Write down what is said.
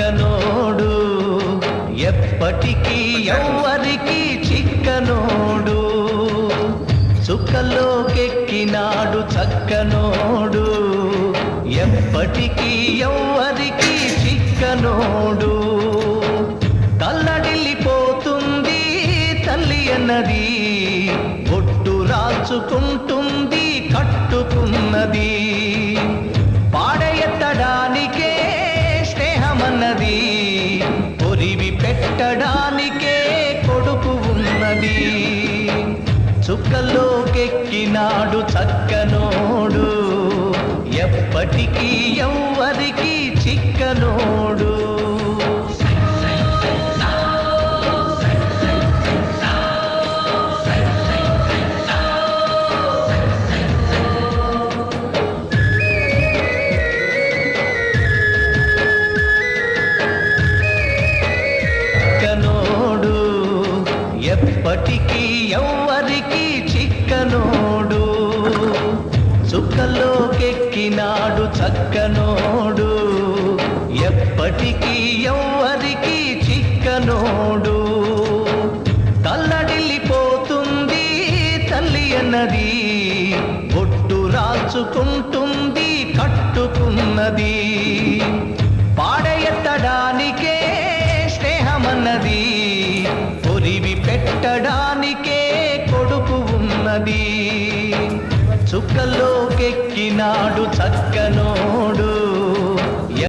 చిక్కనోడు ఎప్పటికీ ఎవ్వరికి చిక్కనోడు. సుఖలోకెక్కినాడు చక్కనోడు ఎప్పటికీ ఎవ్వరికి చిక్కనోడు. తల్లడిల్లిపోతుంది తల్లి అన్నది బొట్టు రాచుకుంటుంది ఉన్నది పొరివి పెట్టడానికే కొడుకు ఉన్నది. చుక్కలోకెక్కినాడు చక్కనోడు ఎప్పటికీ ఎప్పటికీ ఎవ్వరికి చిక్కనోడు. చుక్కలోకెక్కినాడు చక్కనోడు. ఎప్పటికీ ఎవ్వరికి చిక్కనోడు. తల్లడిల్లిపోతుంది తల్లి అన్నది. బొట్టు రాచుకుంటుంది కట్టుకున్నది. పాడయెత్తడానికే స్నేహమన్నది. పెట్టడానికే కొడుకు ఉన్నది. చుక్కలోకెక్కినాడు చక్కనోడు.